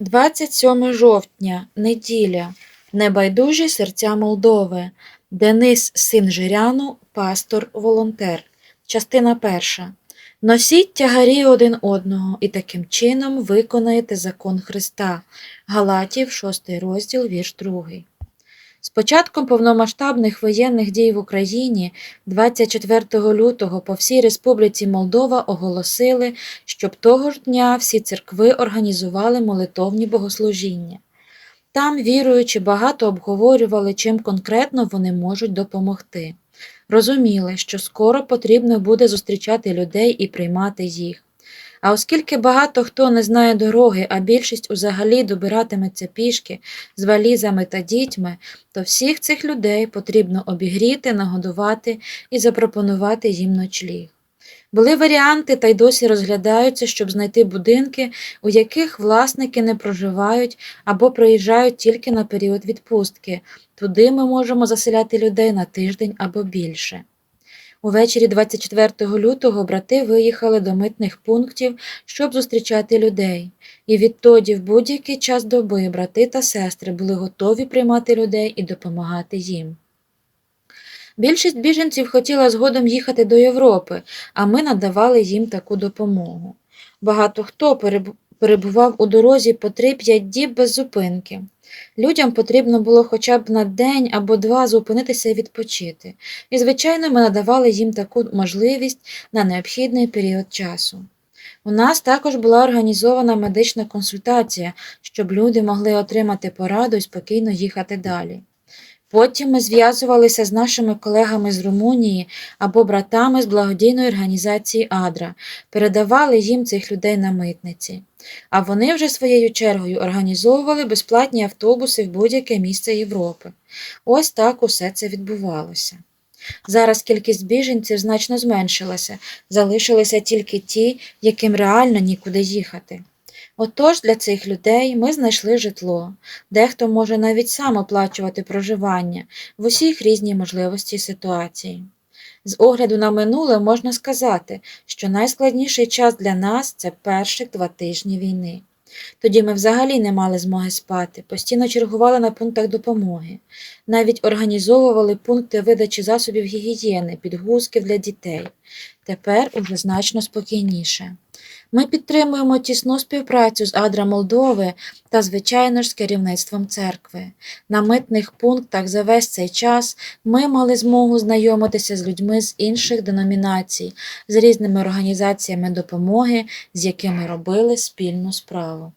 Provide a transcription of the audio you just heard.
27 жовтня, неділя. Небайдужі серця Молдови. Денис, син Жиряну, пастор, волонтер. Частина перша. Носіть тягарі один одного і таким чином виконаєте закон Христа. Галатів, 6 розділ, вірш 2. З початком повномасштабних воєнних дій в Україні 24 лютого по всій Республіці Молдова оголосили, щоб того ж дня всі церкви організували молитовні богослужіння. Там віруючі багато обговорювали, чим конкретно вони можуть допомогти. Розуміли, що скоро потрібно буде зустрічати людей і приймати їх. А оскільки багато хто не знає дороги, а більшість узагалі добиратиметься пішки з валізами та дітьми, то всіх цих людей потрібно обігріти, нагодувати і запропонувати їм ночліг. Були варіанти та й досі розглядаються, щоб знайти будинки, у яких власники не проживають або приїжджають тільки на період відпустки. Туди ми можемо заселяти людей на тиждень або більше. Увечері 24 лютого брати виїхали до митних пунктів, щоб зустрічати людей. І відтоді в будь-який час доби брати та сестри були готові приймати людей і допомагати їм. Більшість біженців хотіла згодом їхати до Європи, а ми надавали їм таку допомогу. Багато хто перебував у дорозі по 3-5 діб без зупинки. Людям потрібно було хоча б на день або два зупинитися і відпочити. І, звичайно, ми надавали їм таку можливість на необхідний період часу. У нас також була організована медична консультація, щоб люди могли отримати пораду і спокійно їхати далі. Потім ми зв'язувалися з нашими колегами з Румунії або братами з благодійної організації Адра, передавали їм цих людей на митниці. А вони вже своєю чергою організовували безплатні автобуси в будь-яке місце Європи. Ось так усе це відбувалося. Зараз кількість біженців значно зменшилася, залишилися тільки ті, яким реально нікуди їхати. Отож для цих людей ми знайшли житло. Дехто може навіть сам оплачувати проживання в усіх різні можливості і ситуації. З огляду на минуле можна сказати, що найскладніший час для нас це перших два тижні війни. Тоді ми взагалі не мали змоги спати, постійно чергували на пунктах допомоги, навіть організовували пункти видачі засобів гігієни, підгузків для дітей. Тепер уже значно спокійніше. Ми підтримуємо тісну співпрацю з Адра Молдови та, звичайно ж, з керівництвом церкви. На митних пунктах за весь цей час ми мали змогу знайомитися з людьми з інших деномінацій, з різними організаціями допомоги, з якими робили спільну справу.